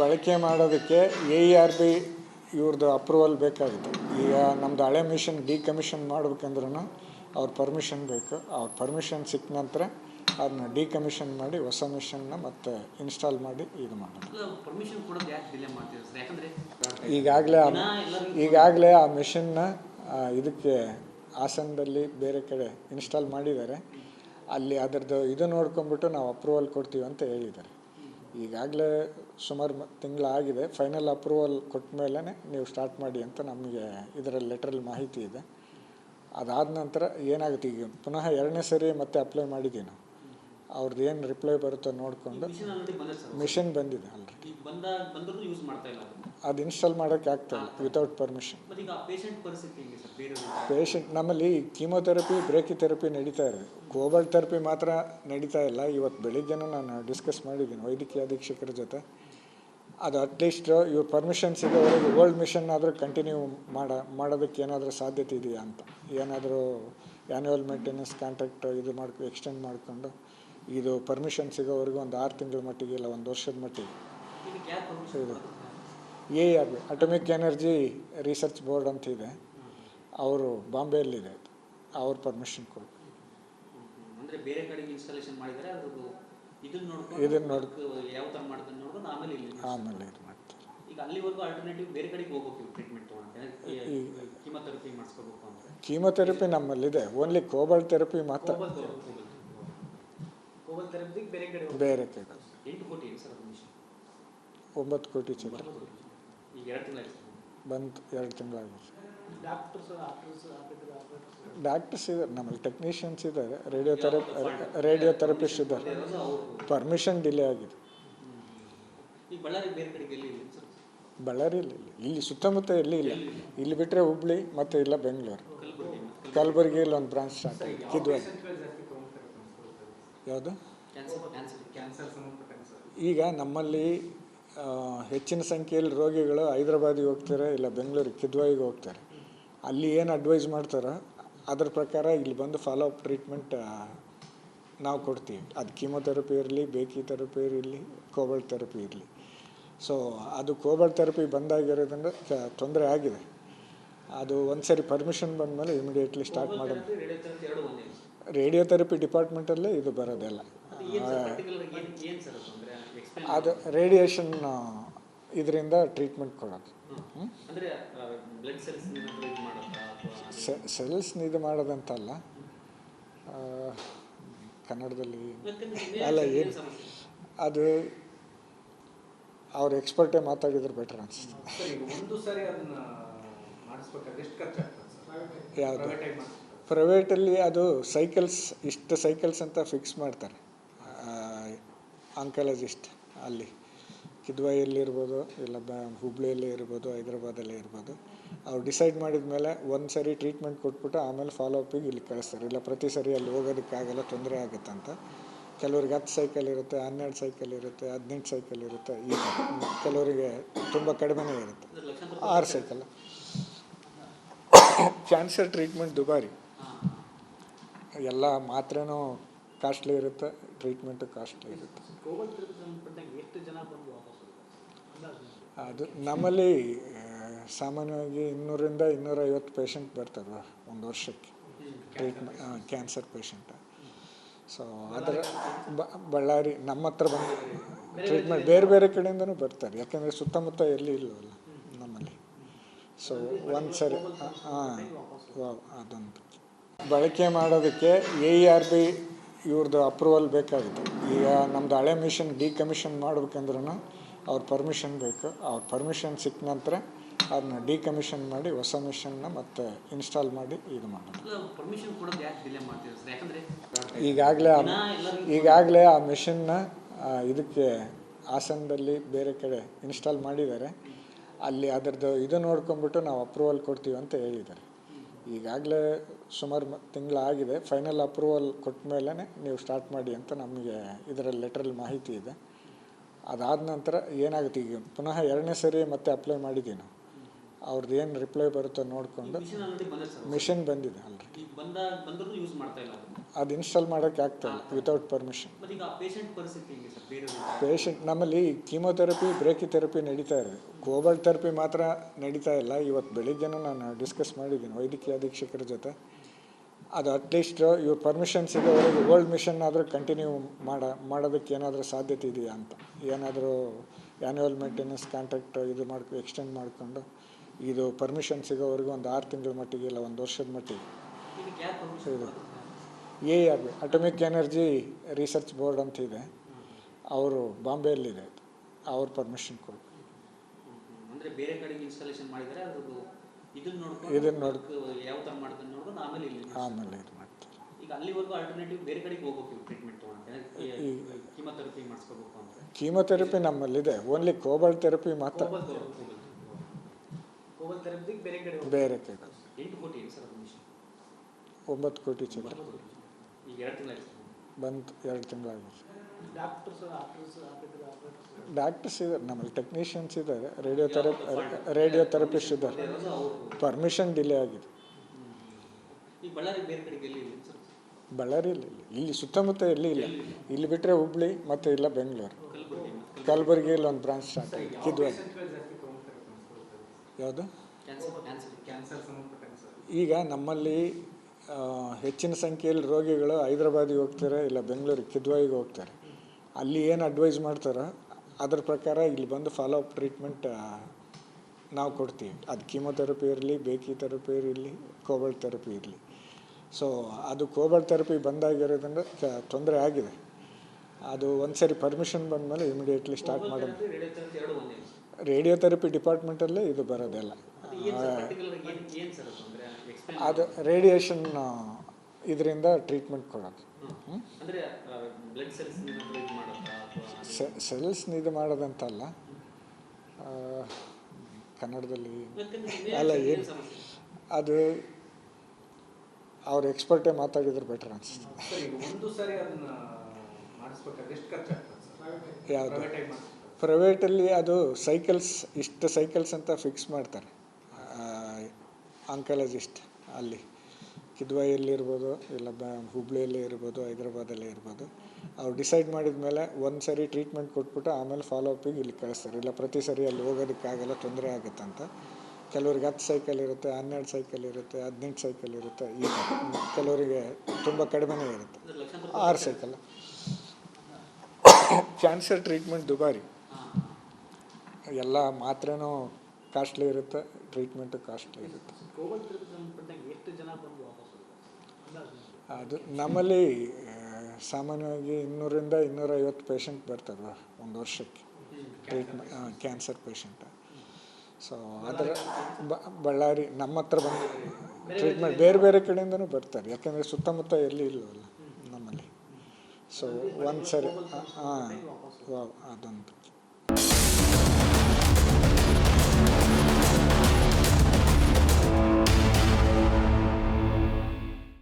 ಬಳಕೆ ಮಾಡೋದಕ್ಕೆ A E R B ಇವ್ರದ್ದು ಅಪ್ರೂವಲ್ ಬೇಕಾಗುತ್ತೆ. ಈಗ ನಮ್ಮದು ಹಳೆ ಮಿಷನ್ ಡಿಕಮಿಷನ್ ಮಾಡ್ಬೇಕಂದ್ರೂ ಅವ್ರ ಪರ್ಮಿಷನ್ ಬೇಕು. ಅವ್ರ ಪರ್ಮಿಷನ್ ಸಿಕ್ಕ ನಂತರ ಅದನ್ನ ಡಿಕಮಿಷನ್ ಮಾಡಿ ಹೊಸ ಮಿಷನ್ನ ಮತ್ತೆ ಇನ್ಸ್ಟಾಲ್ ಮಾಡಿ ಇದು ಮಾಡೋದು. ಈಗಾಗಲೇ ಈಗಾಗಲೇ ಆ ಮಿಷನ್ನ ಇದಕ್ಕೆ ಹಾಸನದಲ್ಲಿ ಬೇರೆ ಕಡೆ ಇನ್ಸ್ಟಾಲ್ ಮಾಡಿದ್ದಾರೆ. ಅಲ್ಲಿ ಅದರದ್ದು ಇದು ನೋಡ್ಕೊಂಬಿಟ್ಟು ನಾವು ಅಪ್ರೂವಲ್ ಕೊಡ್ತೀವಿ ಅಂತ ಹೇಳಿದ್ದಾರೆ. ಈಗಾಗಲೇ ಸುಮಾರು ತಿಂಗಳಾಗಿದೆ. ಫೈನಲ್ ಅಪ್ರೂವಲ್ ಕೊಟ್ಟ ನೀವು ಸ್ಟಾರ್ಟ್ ಮಾಡಿ ಅಂತ ನಮಗೆ ಇದರ ಲೆಟ್ರಲ್ಲಿ ಮಾಹಿತಿ ಇದೆ. ಅದಾದ ನಂತರ ಏನಾಗುತ್ತೆ ಈಗ? ಪುನಃ ಎರಡನೇ ಸರಿ ಮತ್ತೆ ಅಪ್ಲೈ ಮಾಡಿದ್ದೀನಿ? ಅವ್ರದ್ದು ಏನು ರಿಪ್ಲೈ ಬರುತ್ತೋ ನೋಡಿಕೊಂಡು ಮಿಷನ್ ಬಂದಿದೆ ಅಲ್ರಿ ಆಲ್ರೆಡಿ ಅದು ಇನ್ಸ್ಟಾಲ್ ಮಾಡೋಕ್ಕೆ ಆಗ್ತಾ ಇಲ್ಲ ವಿತೌಟ್ ಪರ್ಮಿಷನ್ ಪೇಷಂಟ್ ನಮ್ಮಲ್ಲಿ ಕೀಮೋಥೆರಪಿ ಬ್ರೇಕಿ ಥೆರಪಿ ನಡೀತಾ ಇದೆ. ಗೋಬಲ್ ಥೆರಪಿ ಮಾತ್ರ ನಡೀತಾ ಇಲ್ಲ. ಇವತ್ತು ಬೆಳಿಗ್ಗೆನೂ ನಾನು ಡಿಸ್ಕಸ್ ಮಾಡಿದ್ದೀನಿ ವೈದ್ಯಕೀಯ ಅಧೀಕ್ಷಕರ ಜೊತೆ. ಅದು ಅಟ್ಲೀಸ್ಟ್ ಇವ್ರ ಪರ್ಮಿಷನ್ ಸಿಗೋವರೆಗೆ ಓಲ್ಡ್ ಮಿಷನ್ ಆದರೂ ಕಂಟಿನ್ಯೂ ಮಾಡ ಮಾಡೋದಕ್ಕೆ ಏನಾದರೂ ಸಾಧ್ಯತೆ ಇದೆಯಾ ಅಂತ. ಏನಾದರೂ ಆ್ಯನ್ಯುವಲ್ ಮೇಂಟೆನೆನ್ಸ್ ಕಾಂಟ್ರಾಕ್ಟ್ ಇದು ಮಾಡ್ಕೊ ಎಕ್ಸ್ಟೆಂಡ್ ಮಾಡಿಕೊಂಡು ಇದು ಪರ್ಮಿಷನ್ ಸಿಗೋವರೆಗೂ ಒಂದು ಆರು ತಿಂಗಳ ಮಟ್ಟಿಗೆ ಇಲ್ಲ ಒಂದು ವರ್ಷದ ಮಟ್ಟಿಗೆ. ಇದು A R B atomic energy research board ಅಂತ ಇದೆ. ಅವರು ಬಾಂಬೆಯಲ್ಲಿದೆ. ಅವ್ರ ಪರ್ಮಿಷನ್ ಕೊಡು ಅಂದ್ರೆ ಬೇರೆ ಕಡೆಗೆ ಇನ್ಸ್ಟಾಲೇಷನ್ ಮಾಡಿದರೆ ಅದ್ರದ್ದು ಇದನ್ನ ನೋಡ್- ಆಮೇಲೆ ಇದು ಮಾಡ್ತಾರೆ. ಈಗ ಅಲ್ಲಿವರೆಗೂ ಆಲ್ಟರ್ನೇಟಿವ್ ಬೇರೆ ಕಡೆಗೆ ಹೋಗ್ಬೇಕು ಟ್ರೀಟ್ಮೆಂಟ್ ತೊಗೊಳಕ್ಕೆ ಕೀಮೋಥೆರಪಿ ನಮ್ಮಲ್ಲಿದೆ. ಓನ್ಲಿ ಕೋಬಲ್ ಥೆರಪಿ ಮಾತ್ರ. ಬೇರೆ ಕಡೆ ಬೇರೆ ಕಡೆ. ಎಂಟು ಕೋಟಿ ಸರ್ ಅದು ಒಂಬತ್ತು ಕೋಟಿ ಚಿತ್ರ. ಬಂತು ಎರಡು ತಿಂಗಳಾಗಿತ್ತು ಡಾಕ್ಟರ್ಸ್ ಇದ್ದಾರೆ ನಮ್ಮಲ್ಲಿ ಟೆಕ್ನಿಷಿಯನ್ಸ್ ಇದ್ದಾರೆ ರೇಡಿಯೋ ಥೆರಪಿ ರೇಡಿಯೋ ಥೆರಪಿಸ್ಟ್ ಇದ್ದಾರೆ. ಪರ್ಮಿಷನ್ ಡಿಲೇ ಆಗಿದೆ. ಬಳ್ಳಾರಿ ಇಲ್ಲ ಬಳ್ಳಾರಿಯಲ್ಲಿ ಇಲ್ಲ ಇಲ್ಲಿ ಸುತ್ತಮುತ್ತ ಎಲ್ಲಿ ಇಲ್ಲ. ಇಲ್ಲಿ? ಬಿಟ್ಟರೆ ಹುಬ್ಳಿ ಮತ್ತು ಇಲ್ಲ ಬೆಂಗಳೂರು. ಕಲಬುರಗಿ ಕಲಬುರಗಿಯಲ್ಲಿ ಒಂದು ಬ್ರಾಂಚ್ ಸ್ಟಾರ್ಟ್ ಆಗಿದೆ. ಯಾವುದು? ಈಗ ನಮ್ಮಲ್ಲಿ ಹೆಚ್ಚಿನ ಸಂಖ್ಯೆಯಲ್ಲಿ ರೋಗಿಗಳು ಹೈದ್ರಾಬಾದಿಗೆ ಹೋಗ್ತಾರೆ ಇಲ್ಲ ಬೆಂಗಳೂರಿಗೆ ಕಿದ್ವಾಯಿಗೆ ಹೋಗ್ತಾರೆ. ಅಲ್ಲಿ ಏನು ಅಡ್ವೈಸ್ ಮಾಡ್ತಾರೋ ಅದ್ರ ಪ್ರಕಾರ ಇಲ್ಲಿ ಬಂದು ಫಾಲೋ ಅಪ್ ಟ್ರೀಟ್ಮೆಂಟ್ ನಾವು ಕೊಡ್ತೀವಿ. ಅದು ಕೀಮೋಥೆರಪಿ ಇರಲಿ ಬೇಕಿ ಥೆರಪಿ ಇರಲಿ ಕೋಬಲ್ ಥೆರಪಿ ಇರಲಿ. ಸೊ ಅದು ಕೋಬಲ್ ಥೆರಪಿ ಬಂದಾಗಿರೋದ್ರಿಂದ ತೊಂದರೆ ಆಗಿದೆ. ಅದು ಒಂದು ಸರಿ ಪರ್ಮಿಷನ್ ಬಂದಮೇಲೆ ಇಮಿಡಿಯೇಟ್ಲಿ ಸ್ಟಾರ್ಟ್ ಮಾಡೋದು ರೇಡಿಯೋಥೆರಪಿ ಡಿಪಾರ್ಟ್ಮೆಂಟಲ್ಲೇ ಇದು ಬರೋದೆಲ್ಲ. ಅದು ರೇಡಿಯೇಷನ್ ಇದರಿಂದ ಟ್ರೀಟ್ಮೆಂಟ್ ಕೊಡೋದು. ಸೆಲ್ಸ್ನ ಇದು ಮಾಡೋದಂತಲ್ಲ ಕನ್ನಡದಲ್ಲಿ ಅಲ್ಲ ಏನು ಅದು ಅವ್ರ ಎಕ್ಸ್ಪರ್ಟೇ ಮಾತಾಡಿದ್ರೆ ಬೆಟರ್ ಅನ್ಸುತ್ತೆ. ಯಾವುದು? ಪ್ರೈವೇಟಲ್ಲಿ ಅದು ಸೈಕಲ್ಸ್ ಇಷ್ಟು ಸೈಕಲ್ಸ್ ಅಂತ ಫಿಕ್ಸ್ ಮಾಡ್ತಾರೆ. ಆಂಕಾಲಜಿಸ್ಟ್ ಅಲ್ಲಿ. ಕಿದ್ವಾಯಲ್ಲಿ ಇರ್ಬೋದು, ಇಲ್ಲ ಬ, ಹುಬ್ಳಿಯಲ್ಲೇ ಇರ್ಬೋದು, ಹೈದ್ರಾಬಾದಲ್ಲೇ ಇರ್ಬೋದು. ಅವ್ರು ಡಿಸೈಡ್ ಮಾಡಿದ ಮೇಲೆ ಒಂದು ಸರಿ ಟ್ರೀಟ್ಮೆಂಟ್ ಕೊಟ್ಬಿಟ್ಟು ಆಮೇಲೆ ಫಾಲೋ ಅಪ್ಪಿಗೆ ಇಲ್ಲಿ ಕಳಿಸ್ತಾರೆ. ಇಲ್ಲ ಪ್ರತಿ ಸರಿ ಅಲ್ಲಿ ಹೋಗೋದಕ್ಕಾಗಲ್ಲ, ತೊಂದರೆ ಆಗುತ್ತಂತ. ಕೆಲವ್ರಿಗೆ ಹತ್ತು ಸೈಕಲ್ ಇರುತ್ತೆ, ಹನ್ನೆರಡು ಸೈಕಲ್ ಇರುತ್ತೆ, ಹದಿನೆಂಟು ಸೈಕಲ್ ಇರುತ್ತೆ. ಈ ಕೆಲವರಿಗೆ ತುಂಬ ಕಡಿಮೆನೇ ಇರುತ್ತೆ. ಆರು ಸೈಕಲ್ ಕ್ಯಾನ್ಸರ್ ಟ್ರೀಟ್ಮೆಂಟ್ ದುಬಾರಿ. ಎಲ್ಲ ಮಾತ್ರೆನೂ ಕಾಸ್ಟ್ಲಿ ಇರುತ್ತೆ ಟ್ರೀಟ್ಮೆಂಟು ಕಾಸ್ಟ್ಲಿ ಇರುತ್ತೆ? ಅದು ನಮ್ಮಲ್ಲಿ ಸಾಮಾನ್ಯವಾಗಿ ಇನ್ನೂರಿಂದ ಇನ್ನೂರೈವತ್ತು ಪೇಷಂಟ್ ಬರ್ತಾರೆ ಒಂದು ವರ್ಷಕ್ಕೆ. ಟ್ರೀಟ್ಮೆಂಟ್ ಕ್ಯಾನ್ಸರ್ ಪೇಷಂಟ್ ಸೊ ಅದರ ಬಳ್ಳಾರಿ ನಮ್ಮ ಹತ್ರ ಬಂದು ಟ್ರೀಟ್ಮೆಂಟ್ ಬೇರೆ ಬೇರೆ ಕಡೆಯಿಂದನೂ ಬರ್ತಾರೆ. ಯಾಕೆಂದರೆ ಸುತ್ತಮುತ್ತ ಎಲ್ಲಿ ಇಲ್ಲವಲ್ಲ ನಮ್ಮಲ್ಲಿ. ಸೊ ಒಂದು ಸರಿ ಹಾಂ ಅದೊಂದು. ಬಳಕೆ ಮಾಡೋದಕ್ಕೆ ಎ ಆರ್ ಬಿ ಇವ್ರದ್ದು ಅಪ್ರೂವಲ್ ಬೇಕಾಗಿತ್ತು. ಈಗ ನಮ್ಮದು ಹಳೆ ಮಿಷನ್ ಡಿಕಮಿಷನ್ ಮಾಡ್ಬೇಕಂದ್ರೂ ಅವ್ರ ಪರ್ಮಿಷನ್ ಬೇಕು. ಅವ್ರ ಪರ್ಮಿಷನ್ ಸಿಕ್ಕ ನಂತರ ಅದನ್ನ ಡಿಕಮಿಷನ್ ಮಾಡಿ ಹೊಸ ಮಿಷನ್ನ ಮತ್ತೆ ಇನ್ಸ್ಟಾಲ್ ಮಾಡಿ ಇದು ಮಾಡೋದು. ಈಗಾಗಲೇ ಈಗಾಗಲೇ ಆ ಮಿಷನ್ನ ಇದಕ್ಕೆ ಹಾಸನದಲ್ಲಿ ಬೇರೆ ಕಡೆ ಇನ್ಸ್ಟಾಲ್ ಮಾಡಿದ್ದಾರೆ. ಅಲ್ಲಿ ಅದರದ್ದು ಇದು ನೋಡ್ಕೊಂಬಿಟ್ಟು ನಾವು ಅಪ್ರೂವಲ್ ಕೊಡ್ತೀವಿ ಅಂತ ಹೇಳಿದ್ದಾರೆ. ಈಗಾಗಲೇ ಸುಮಾರು ತಿಂಗಳಾಗಿದೆ. ಫೈನಲ್ ಅಪ್ರೂವಲ್ ಕೊಟ್ಟ ಮೇಲೆ ನೀವು ಸ್ಟಾರ್ಟ್ ಮಾಡಿ ಅಂತ ನಮಗೆ ಇದರಲ್ಲಿ ಲೆಟ್ರಲ್ಲಿ ಮಾಹಿತಿ ಇದೆ. ಅದಾದ ನಂತರ ಏನಾಗುತ್ತೆ ಈಗ? ಪುನಃ ಎರಡನೇ ಸರಿ ಮತ್ತೆ ಅಪ್ಲೈ ಮಾಡಿದ್ದೀವಿ ಅವ್ರದ್ದು ಏನು ರಿಪ್ಲೈ ಬರುತ್ತೋ ನೋಡಿಕೊಂಡು ಮಿಷನ್ ಬಂದಿದೆ ಅಲ್ರಿ. ಅದು ಇನ್ಸ್ಟಾಲ್ ಮಾಡೋಕ್ಕೆ ಆಗ್ತಾಯಿಲ್ಲ ವಿತೌಟ್ ಪರ್ಮಿಷನ್ ಪೇಷಂಟ್ ನಮ್ಮಲ್ಲಿ ಕೀಮೋಥೆರಪಿ ಬ್ರೇಕಿ ಥೆರಪಿ ನಡೀತಾ ಇದೆ. ಗೋಬಲ್ ಥೆರಪಿ ಮಾತ್ರ ನಡೀತಾ ಇಲ್ಲ. ಇವತ್ತು ಬೆಳಿಗ್ಗೆನೂ ನಾನು ಡಿಸ್ಕಸ್ ಮಾಡಿದ್ದೀನಿ ವೈದ್ಯಕೀಯ ಅಧೀಕ್ಷಕರ ಜೊತೆ. ಅದು ಅಟ್ಲೀಸ್ಟ್ ಇವ್ರು ಪರ್ಮಿಷನ್ ಸಿಗೋವರೆಗೆ ಓಲ್ಡ್ ಮಿಷನ್ ಆದರೂ ಕಂಟಿನ್ಯೂ ಮಾಡ ಮಾಡೋದಕ್ಕೆ ಏನಾದರೂ ಸಾಧ್ಯತೆ ಇದೆಯಾ ಅಂತ. ಏನಾದರೂ ಆ್ಯನ್ಯುವಲ್ ಮೇಂಟೆನೆನ್ಸ್ ಕಾಂಟ್ರಾಕ್ಟ್ ಇದು ಮಾಡ್ಕೊ ಎಕ್ಸ್ಟೆಂಡ್ ಮಾಡಿಕೊಂಡು ಇದು ಪರ್ಮಿಷನ್ ಸಿಗೋವರೆಗೂ ಒಂದು ಆರು ತಿಂಗಳ ಮಟ್ಟಿಗೆ ಇಲ್ಲ ಒಂದು ವರ್ಷದ ಮಟ್ಟಿಗೆ. ಇದು A R atomic energy research board ಅಂತ ಇದೆ. ಅವರು ಬಾಂಬೆಯಲ್ಲಿದೆ. ಅವ್ರ ಪರ್ಮಿಷನ್ ಕೊಡು ಇದನ್ನ ನೋಡ್- ಆಮೇಲೆ ಇದು ಮಾಡ್ತಾರೆ ಕೀಮೋಥೆರಪಿ ನಮ್ಮಲ್ಲಿದೆ. ಓನ್ಲಿ ಕೋಬಲ್ ಥೆರಪಿ ಮಾತ್ರ. ಬೇರೆ ಕಡೆ ಒಂಬತ್ತು ಕೋಟಿ ಚಿತ್ರ ಬಂತು ಎರಡು ತಿಂಗಳಾಗಿತ್ತು ಡಾಕ್ಟರ್ಸ್ ಇದ್ದಾರೆ ನಮ್ಮಲ್ಲಿ ಟೆಕ್ನಿಷಿಯನ್ಸ್ ಇದ್ದಾರೆ ರೇಡಿಯೋ ಥೆರಪಿ ರೇಡಿಯೋ ಥೆರಪಿಸ್ಟ್ ಇದ್ದಾರೆ. ಪರ್ಮಿಷನ್ ಡಿಲೇ ಆಗಿದೆ. ಬಳ್ಳಾರಿಯಲ್ಲಿ ಇಲ್ಲ ಇಲ್ಲಿ ಸುತ್ತಮುತ್ತ ಎಲ್ಲಿ ಇಲ್ಲ? ಇಲ್ಲಿ? ಬಿಟ್ಟರೆ ಹುಬ್ಳಿ ಮತ್ತು ಇಲ್ಲ ಬೆಂಗಳೂರು. ಕಲಬುರಗಿ ಕಲಬುರಗಿಯಲ್ಲಿ ಒಂದು ಬ್ರಾಂಚ್ ಸ್ಟಾರ್ಟ್ ಆಗಿದೆ. ಯಾವುದು? ಈಗ ನಮ್ಮಲ್ಲಿ ಹೆಚ್ಚಿನ ಸಂಖ್ಯೆಯಲ್ಲಿ ರೋಗಿಗಳು ಹೈದ್ರಾಬಾದಿಗೆ ಹೋಗ್ತಾರೆ ಇಲ್ಲ ಬೆಂಗಳೂರಿಗೆ ಕಿದ್ವಾಯಿಗೆ ಹೋಗ್ತಾರೆ. ಅಲ್ಲಿ ಏನು ಅಡ್ವೈಸ್ ಮಾಡ್ತಾರೋ ಅದ್ರ ಪ್ರಕಾರ ಇಲ್ಲಿ ಬಂದು ಫಾಲೋ ಅಪ್ ಟ್ರೀಟ್ಮೆಂಟ್ ನಾವು ಕೊಡ್ತೀವಿ. ಅದು ಕೀಮೋಥೆರಪಿ ಇರಲಿ ಬೇಕಿ ಥೆರಪಿ ಇರಲಿ ಕೋಬಲ್ಟ್ ಥೆರಪಿ ಇರಲಿ. ಸೊ ಅದು ಕೋಬಲ್ಟ್ ಥೆರಪಿ ಬಂದಾಗಿರೋದ್ರಿಂದ ತೊಂದರೆ ಆಗಿದೆ. ಅದು ಒಂದು ಸರಿ ಪರ್ಮಿಷನ್ ಬಂದಮೇಲೆ ಇಮಿಡಿಯೇಟ್ಲಿ ಸ್ಟಾರ್ಟ್ ಮಾಡೋದು ರೇಡಿಯೋ ಥೆರಪಿ ಎರಡು ಒಂದೇ ಡಿಪಾರ್ಟ್ಮೆಂಟಲ್ಲೇ ಇದು ಬರೋದೆಲ್ಲ ಅದು ರೇಡಿಯೇಷನ್ ಇದರಿಂದ ಟ್ರೀಟ್ಮೆಂಟ್ ಕೊಡೋದು. ಸೆಲ್ಸ್ನ ಇದು ಮಾಡೋದಂತಲ್ಲ. ಕನ್ನಡದಲ್ಲಿ ಅಲ್ಲ ಏನು ಅದು ಅವ್ರ ಎಕ್ಸ್ಪರ್ಟೇ ಮಾತಾಡಿದ್ರೆ ಬೆಟರ್ ಅನಿಸುತ್ತೆ. ಯಾವುದು? ಪ್ರೈವೇಟಲ್ಲಿ ಅದು ಸೈಕಲ್ಸ್, ಇಷ್ಟು ಸೈಕಲ್ಸ್ ಅಂತ ಫಿಕ್ಸ್ ಮಾಡ್ತಾರೆ. ಆಂಕಾಲಜಿಸ್ಟ್ ಅಲ್ಲಿ. ಕಿದ್ವಾಯಲ್ಲಿ ಇರ್ಬೋದು, ಇಲ್ಲ ಬ, ಹುಬ್ಳಿಯಲ್ಲಿ ಇರ್ಬೋದು, ಹೈದ್ರಾಬಾದಲ್ಲಿ ಇರ್ಬೋದು. ಅವ್ರು ಡಿಸೈಡ್ ಮಾಡಿದ ಮೇಲೆ ಒಂದು ಸರಿ ಟ್ರೀಟ್ಮೆಂಟ್ ಕೊಟ್ಬಿಟ್ಟು ಆಮೇಲೆ ಫಾಲೋ ಅಪ್ಪಿಗೆ ಇಲ್ಲಿ ಕಳಿಸ್ತಾರೆ. ಇಲ್ಲ ಪ್ರತಿ ಸರಿ ಅಲ್ಲಿ ಹೋಗೋದಕ್ಕಾಗಲ್ಲ, ತೊಂದರೆ ಆಗುತ್ತಂತ. ಕೆಲವ್ರಿಗೆ ಹತ್ತು ಸೈಕಲ್ ಇರುತ್ತೆ, ಹನ್ನೆರಡು ಸೈಕಲ್ ಇರುತ್ತೆ, ಹದಿನೆಂಟು ಸೈಕಲ್ ಇರುತ್ತೆ, ಈ ಕೆಲವರಿಗೆ ತುಂಬ ಕಡಿಮೆನೇ ಇರುತ್ತೆ. ಆರು ಸೈಕಲ್ ಕ್ಯಾನ್ಸರ್ ಟ್ರೀಟ್ಮೆಂಟ್ ದುಬಾರಿ. ಎಲ್ಲ ಮಾತ್ರೆನೂ ಕಾಸ್ಟ್ಲಿ ಇರುತ್ತೆ ಟ್ರೀಟ್ಮೆಂಟು ಕಾಸ್ಟ್ಲಿ ಇರುತ್ತೆ. ಅದು ನಮ್ಮಲ್ಲಿ ಸಾಮಾನ್ಯವಾಗಿ ಇನ್ನೂರಿಂದ ಇನ್ನೂರೈವತ್ತು ಪೇಷಂಟ್ ಬರ್ತಾರೆ ಒಂದು ವರ್ಷಕ್ಕೆ. ಟ್ರೀಟ್ಮೆಂಟ್ ಕ್ಯಾನ್ಸರ್ ಪೇಷಂಟ್ ಸೊ ಅದರ ಬ- ಬಳ್ಳಾರಿ ನಮ್ಮ ಹತ್ರ ಬಂದು ಟ್ರೀಟ್ಮೆಂಟ್ ಬೇರೆ ಬೇರೆ ಕಡೆಯಿಂದನೂ ಬರ್ತಾರೆ. ಯಾಕೆಂದರೆ ಸುತ್ತಮುತ್ತ ಎಲ್ಲಿ ಇಲ್ಲವಲ್ಲ ನಮ್ಮಲ್ಲಿ. ಸೊ ಒಂದು ಸರಿ ಹಾಂ ಅದೊಂದು.